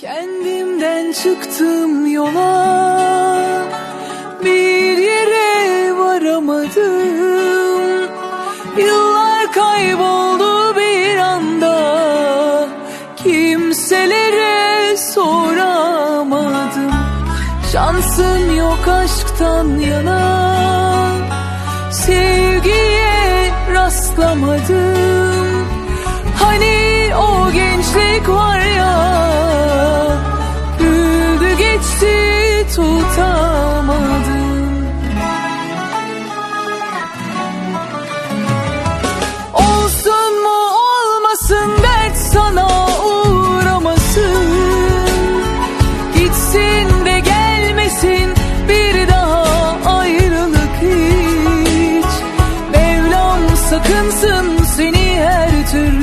Kendimden çıktım yola. Bir yere varamadım. Yıllar kayboldu bir anda. Kimselere soramadım. Şansım yok aşktan yana. Sevgiye rastlamadım geçti tutamadım Olsun mu olmasın dert sana uğramasın. Gitsin de gelmesin bir daha ayrılık hiç. Mevlam sakınsın seni her türlü